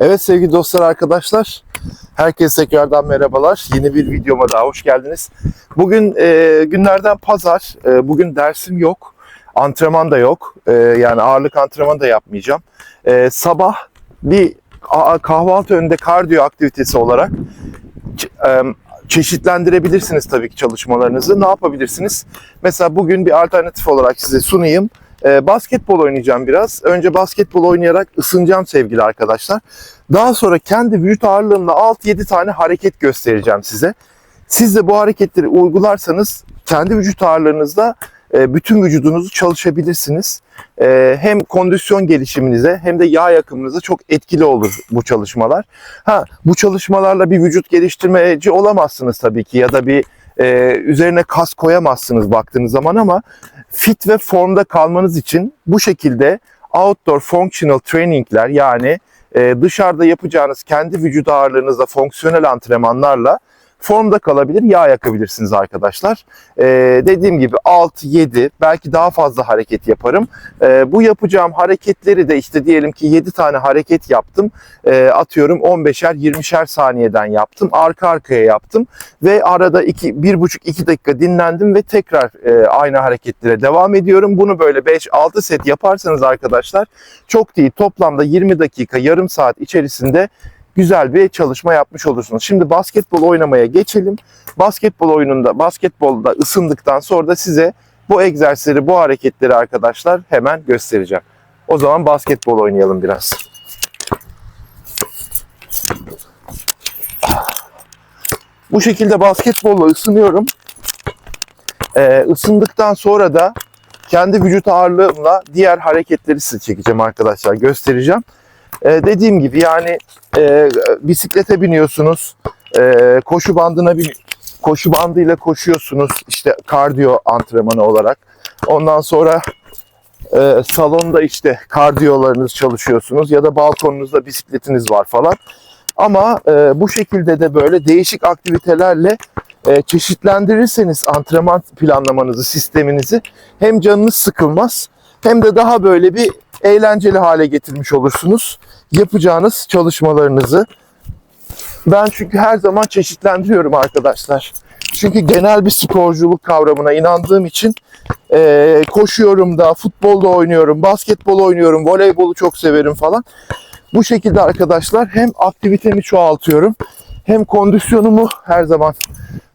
Evet sevgili dostlar arkadaşlar. Herkese tekrardan merhabalar. Yeni bir videoma daha hoş geldiniz. Bugün e, günlerden pazar. E, bugün dersim yok. Antrenman da yok. E, yani ağırlık antrenmanı da yapmayacağım. E, sabah bir kahvaltı önünde kardiyo aktivitesi olarak e, çeşitlendirebilirsiniz tabii ki çalışmalarınızı. Ne yapabilirsiniz? Mesela bugün bir alternatif olarak size sunayım. E, basketbol oynayacağım biraz. Önce basketbol oynayarak ısınacağım sevgili arkadaşlar. Daha sonra kendi vücut ağırlığımla 6-7 tane hareket göstereceğim size. Siz de bu hareketleri uygularsanız kendi vücut ağırlığınızda e, bütün vücudunuzu çalışabilirsiniz. E, Hem kondisyon gelişiminize hem de yağ yakımınıza çok etkili olur bu çalışmalar. Ha bu çalışmalarla bir vücut geliştirmeci olamazsınız tabii ki ya da bir e, üzerine kas koyamazsınız baktığınız zaman ama fit ve formda kalmanız için bu şekilde outdoor functional trainingler yani e, dışarıda yapacağınız kendi vücut ağırlığınızda fonksiyonel antrenmanlarla formda kalabilir, yağ yakabilirsiniz arkadaşlar. E, dediğim gibi 6, 7 belki daha fazla hareket yaparım. E, bu yapacağım hareketleri de işte diyelim ki 7 tane hareket yaptım. E, atıyorum 15'er 20'şer saniyeden yaptım. Arka arkaya yaptım ve arada 2 1,5-2 dakika dinlendim ve tekrar e, aynı hareketlere devam ediyorum. Bunu böyle 5-6 set yaparsanız arkadaşlar çok değil toplamda 20 dakika yarım saat içerisinde güzel bir çalışma yapmış olursunuz. Şimdi basketbol oynamaya geçelim. Basketbol oyununda basketbolda ısındıktan sonra da size bu egzersizleri, bu hareketleri arkadaşlar hemen göstereceğim. O zaman basketbol oynayalım biraz. Bu şekilde basketbolla ısınıyorum. Ee, ısındıktan sonra da kendi vücut ağırlığımla diğer hareketleri size çekeceğim arkadaşlar. Göstereceğim. Ee, dediğim gibi yani e, bisiklete biniyorsunuz, e, koşu bandına bin, koşu bandıyla koşuyorsunuz işte kardiyo antrenmanı olarak. Ondan sonra e, salonda işte kardiyolarınız çalışıyorsunuz ya da balkonunuzda bisikletiniz var falan. Ama e, bu şekilde de böyle değişik aktivitelerle e, çeşitlendirirseniz antrenman planlamanızı, sisteminizi hem canınız sıkılmaz hem de daha böyle bir eğlenceli hale getirmiş olursunuz yapacağınız çalışmalarınızı. Ben çünkü her zaman çeşitlendiriyorum arkadaşlar. Çünkü genel bir sporculuk kavramına inandığım için e, koşuyorum da, futbolda oynuyorum, basketbol oynuyorum, voleybolu çok severim falan. Bu şekilde arkadaşlar hem aktivitemi çoğaltıyorum hem kondisyonumu her zaman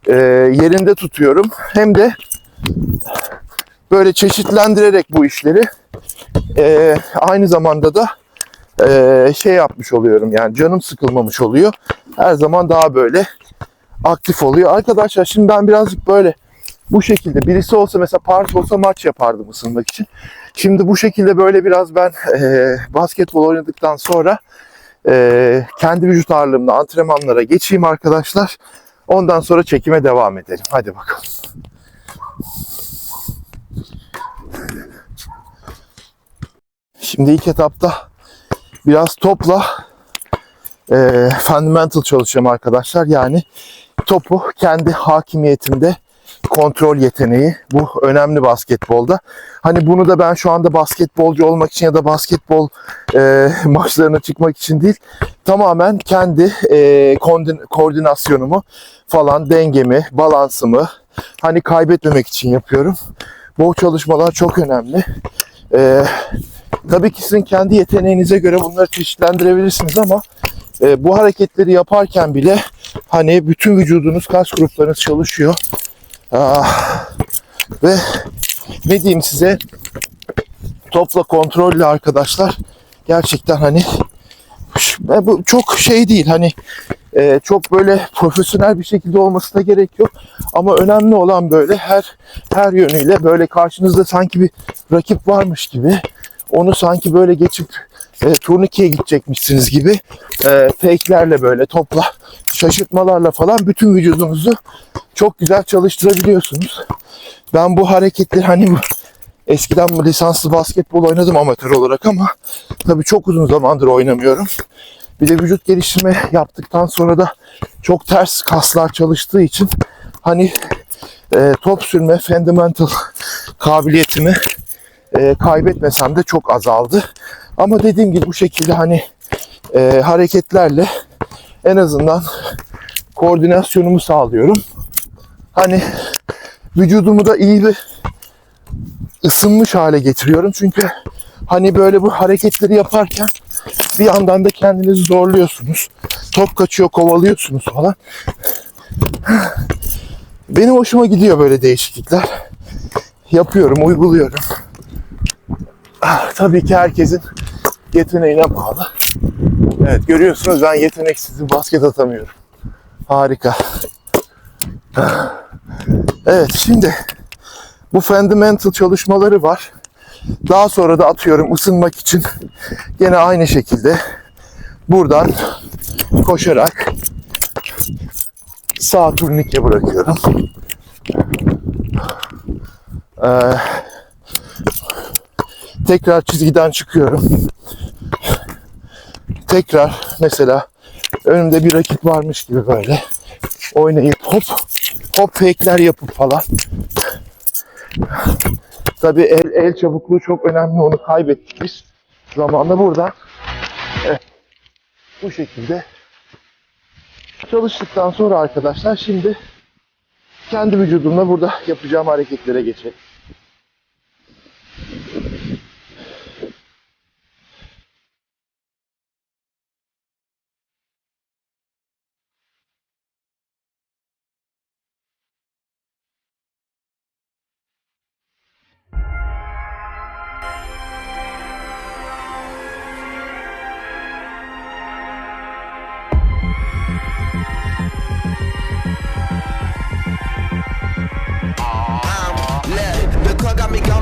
e, yerinde tutuyorum hem de böyle çeşitlendirerek bu işleri e, aynı zamanda da e, şey yapmış oluyorum yani canım sıkılmamış oluyor. Her zaman daha böyle aktif oluyor. Arkadaşlar şimdi ben birazcık böyle bu şekilde birisi olsa mesela park olsa maç yapardım ısınmak için. Şimdi bu şekilde böyle biraz ben e, basketbol oynadıktan sonra e, kendi vücut ağırlığımla antrenmanlara geçeyim arkadaşlar. Ondan sonra çekime devam edelim. Hadi bakalım. Şimdi ilk etapta biraz topla e, fundamental çalışacağım arkadaşlar. Yani topu kendi hakimiyetimde kontrol yeteneği. Bu önemli basketbolda. Hani bunu da ben şu anda basketbolcu olmak için ya da basketbol e, maçlarına çıkmak için değil. Tamamen kendi e, koordin- koordinasyonumu falan, dengemi, balansımı hani kaybetmemek için yapıyorum. Bu çalışmalar çok önemli. E, tabii ki sizin kendi yeteneğinize göre bunları çeşitlendirebilirsiniz ama e, bu hareketleri yaparken bile hani bütün vücudunuz, kas gruplarınız çalışıyor. Ah, ve ne diyeyim size topla kontrolle arkadaşlar gerçekten hani bu çok şey değil hani e, çok böyle profesyonel bir şekilde olmasına gerek yok ama önemli olan böyle her her yönüyle böyle karşınızda sanki bir rakip varmış gibi onu sanki böyle geçip e, turnikeye gidecekmişsiniz gibi e, fake'lerle böyle topla şaşırtmalarla falan bütün vücudunuzu çok güzel çalıştırabiliyorsunuz. Ben bu hareketleri hani eskiden lisanslı basketbol oynadım amatör olarak ama tabii çok uzun zamandır oynamıyorum. Bir de vücut geliştirme yaptıktan sonra da çok ters kaslar çalıştığı için hani e, top sürme fundamental kabiliyetimi e, kaybetmesem de çok azaldı. Ama dediğim gibi bu şekilde hani e, hareketlerle en azından koordinasyonumu sağlıyorum. Hani vücudumu da iyi bir ısınmış hale getiriyorum. Çünkü hani böyle bu hareketleri yaparken bir yandan da kendinizi zorluyorsunuz. Top kaçıyor, kovalıyorsunuz falan. Benim hoşuma gidiyor böyle değişiklikler. Yapıyorum, uyguluyorum. Ah, tabii ki herkesin yeteneğine bağlı. Evet görüyorsunuz ben yeteneksizim basket atamıyorum. Harika. Ah. Evet şimdi bu fundamental çalışmaları var. Daha sonra da atıyorum ısınmak için gene aynı şekilde buradan koşarak sağ turnike bırakıyorum. Ee, tekrar çizgiden çıkıyorum. Tekrar mesela önümde bir rakip varmış gibi böyle oynayıp hop hop fake'ler yapıp falan. Tabii el, el çabukluğu çok önemli. Onu kaybettik biz. Zamanla buradan evet, bu şekilde çalıştıktan sonra arkadaşlar şimdi kendi vücudumla burada yapacağım hareketlere geçelim.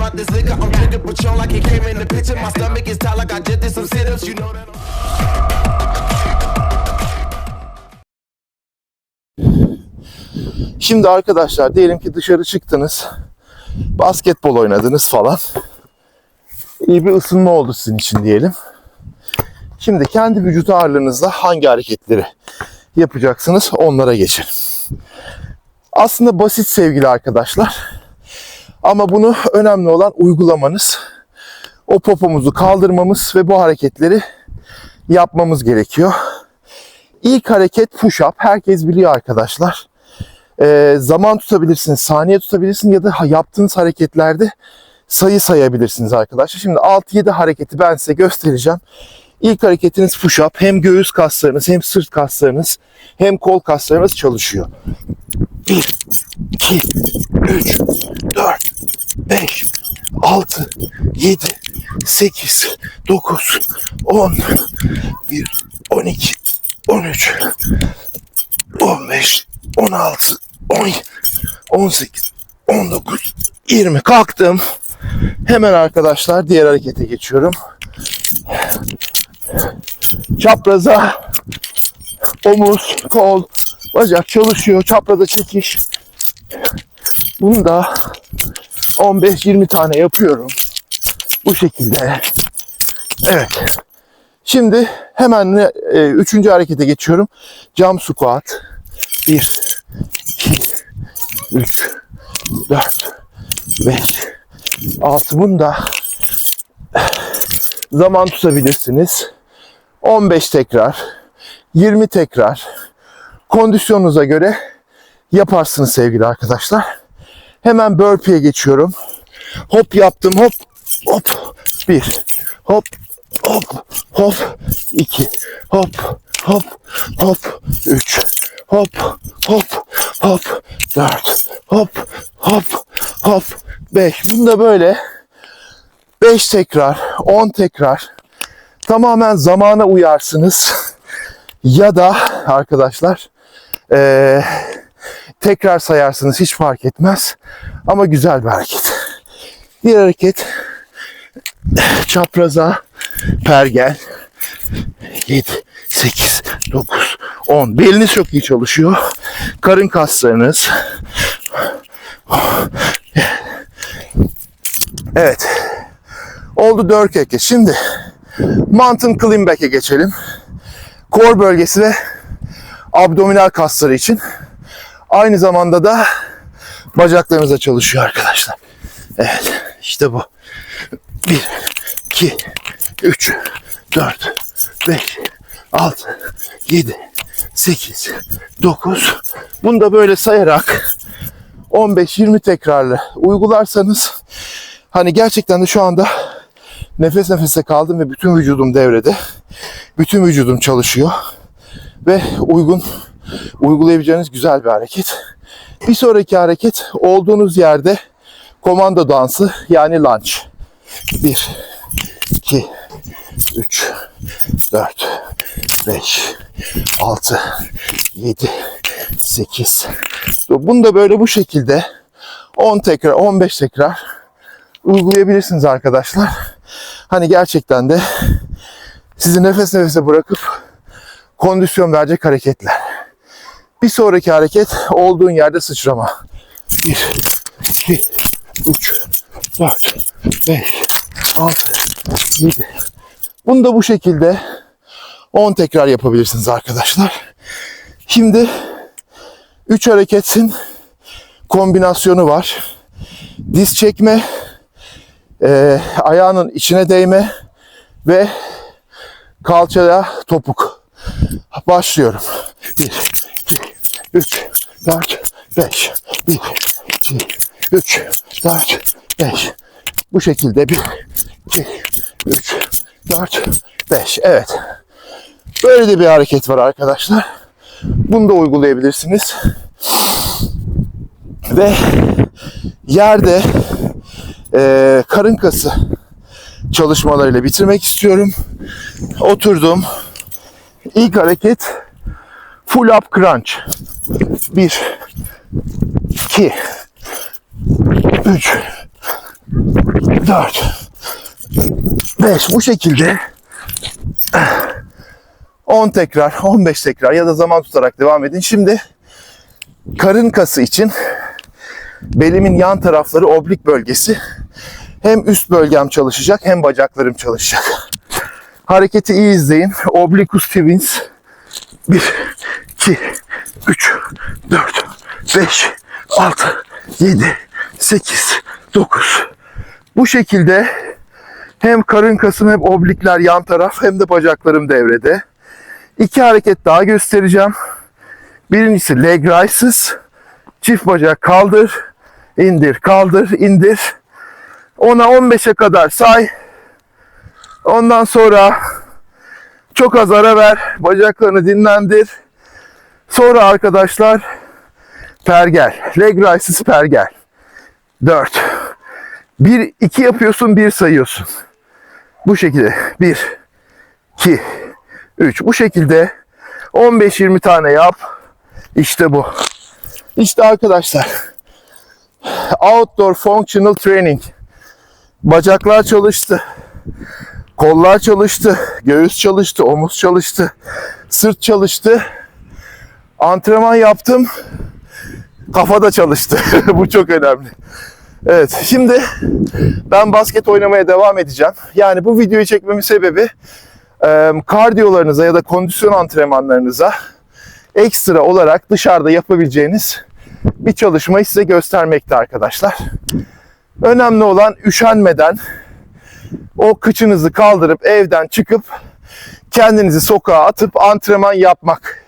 Off this liquor. I'm drinking Patron like it came in the picture. My stomach is tight like I just did some sit-ups. You know that. I'm- Şimdi arkadaşlar diyelim ki dışarı çıktınız. Basketbol oynadınız falan. İyi bir ısınma oldu sizin için diyelim. Şimdi kendi vücut ağırlığınızla hangi hareketleri yapacaksınız onlara geçelim. Aslında basit sevgili arkadaşlar. Ama bunu önemli olan uygulamanız. O popomuzu kaldırmamız ve bu hareketleri yapmamız gerekiyor. İlk hareket push-up. Herkes biliyor arkadaşlar. Ee, zaman tutabilirsiniz, saniye tutabilirsiniz ya da yaptığınız hareketlerde sayı sayabilirsiniz arkadaşlar. Şimdi 6-7 hareketi ben size göstereceğim. İlk hareketiniz push-up. Hem göğüs kaslarınız, hem sırt kaslarınız, hem kol kaslarınız çalışıyor. 1, 2, 3, 4, 5, 6, 7, 8, 9, 10, 1, 12, 13, 15, 16, 17, 18, 19, 20. Kalktım. Hemen arkadaşlar diğer harekete geçiyorum. Çapraza omuz, kol, bacak çalışıyor. Çapraza çekiş. Bunu da 15-20 tane yapıyorum. Bu şekilde. Evet. Şimdi hemen e, üçüncü harekete geçiyorum. Jump squat. 1, 2, 3, 4, 5, 6. Bunu da zaman tutabilirsiniz. 15 tekrar, 20 tekrar kondisyonunuza göre yaparsınız sevgili arkadaşlar. Hemen burpee'ye geçiyorum. Hop yaptım hop hop. 1 hop hop hop. 2 hop hop hop. 3 hop hop hop. 4 hop hop hop. 5 bunu da böyle 5 tekrar 10 tekrar tamamen zamana uyarsınız. Ya da arkadaşlar eee, tekrar sayarsınız hiç fark etmez ama güzel bir hareket. Diğer hareket çapraza pergel 7 8 9 10 beliniz çok iyi çalışıyor. Karın kaslarınız. Evet. Oldu 4 hareket. Şimdi mountain clean back'e geçelim. Core bölgesi ve abdominal kasları için. Aynı zamanda da bacaklarınıza çalışıyor arkadaşlar. Evet. işte bu. 1 2 3 4 5 6, 7, 8, 9. Bunu da böyle sayarak 15-20 tekrarlı uygularsanız hani gerçekten de şu anda nefes nefese kaldım ve bütün vücudum devrede. Bütün vücudum çalışıyor ve uygun uygulayabileceğiniz güzel bir hareket. Bir sonraki hareket olduğunuz yerde komando dansı yani lunge. 1 2 3 4 5 6 7 8 Bunu da böyle bu şekilde 10 tekrar 15 tekrar uygulayabilirsiniz arkadaşlar. Hani gerçekten de sizi nefes nefese bırakıp kondisyon verecek hareketler. Bir sonraki hareket olduğun yerde sıçrama. 1, 2, 3, 4, 5, 6, 7. Bunu da bu şekilde 10 tekrar yapabilirsiniz arkadaşlar. Şimdi 3 hareketin kombinasyonu var. Diz çekme, e, ayağının içine değme ve kalçaya topuk. Başlıyorum. 1, 2, 3, 4, 5. 1, 2, 3, 4, 5. Bu şekilde 1, 2, 3, 4, 5. Evet. Böyle de bir hareket var arkadaşlar. Bunu da uygulayabilirsiniz. Ve yerde eee, karın kası çalışmalarıyla bitirmek istiyorum. Oturdum. İlk hareket full up crunch. 1 2 3 4 5 bu şekilde 10 tekrar, 15 tekrar ya da zaman tutarak devam edin. Şimdi karın kası için belimin yan tarafları oblik bölgesi hem üst bölgem çalışacak hem bacaklarım çalışacak. Hareketi iyi izleyin. Obliquus twins 1, 2, 3, 4, 5, 6, 7, 8, 9. Bu şekilde hem karın kasım hem oblikler yan taraf hem de bacaklarım devrede. İki hareket daha göstereceğim. Birincisi leg raises. Çift bacak kaldır, indir, kaldır, indir. Ona 15'e kadar say. Ondan sonra çok az ara ver. Bacaklarını dinlendir. Sonra arkadaşlar pergel. Leg raises pergel. 4. 1 2 yapıyorsun, 1 sayıyorsun. Bu şekilde 1 2 3 bu şekilde 15-20 tane yap. İşte bu. İşte arkadaşlar. Outdoor Functional Training. Bacaklar çalıştı. Kollar çalıştı. Göğüs çalıştı. Omuz çalıştı. Sırt çalıştı. Antrenman yaptım. Kafa da çalıştı. bu çok önemli. Evet, şimdi ben basket oynamaya devam edeceğim. Yani bu videoyu çekmemin sebebi e, kardiyolarınıza ya da kondisyon antrenmanlarınıza ekstra olarak dışarıda yapabileceğiniz bir çalışmayı size göstermekte arkadaşlar. Önemli olan üşenmeden o kıçınızı kaldırıp evden çıkıp kendinizi sokağa atıp antrenman yapmak.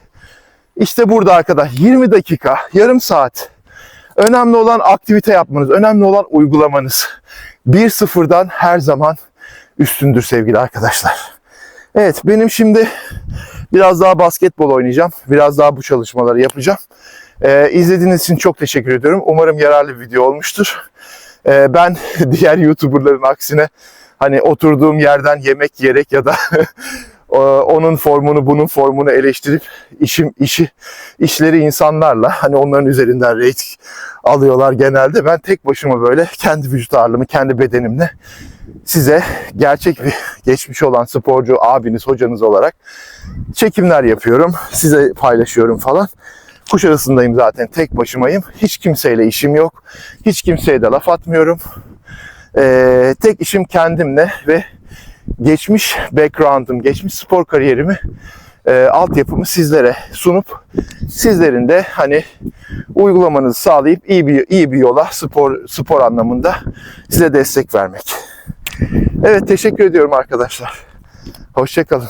İşte burada arkadaş 20 dakika, yarım saat. Önemli olan aktivite yapmanız, önemli olan uygulamanız. Bir sıfırdan her zaman üstündür sevgili arkadaşlar. Evet benim şimdi biraz daha basketbol oynayacağım. Biraz daha bu çalışmaları yapacağım. Ee, izlediğiniz için çok teşekkür ediyorum. Umarım yararlı bir video olmuştur. Ee, ben diğer YouTuber'ların aksine hani oturduğum yerden yemek yiyerek ya da onun formunu bunun formunu eleştirip işim işi işleri insanlarla hani onların üzerinden rate alıyorlar genelde. Ben tek başıma böyle kendi vücut ağırlığımı kendi bedenimle size gerçek bir geçmiş olan sporcu abiniz hocanız olarak çekimler yapıyorum. Size paylaşıyorum falan. Kuşadası'ndayım zaten tek başımayım. Hiç kimseyle işim yok. Hiç kimseye de laf atmıyorum. Ee, tek işim kendimle ve geçmiş background'ım, geçmiş spor kariyerimi, e, altyapımı sizlere sunup sizlerin de hani uygulamanızı sağlayıp iyi bir iyi bir yola spor spor anlamında size destek vermek. Evet teşekkür ediyorum arkadaşlar. Hoşçakalın.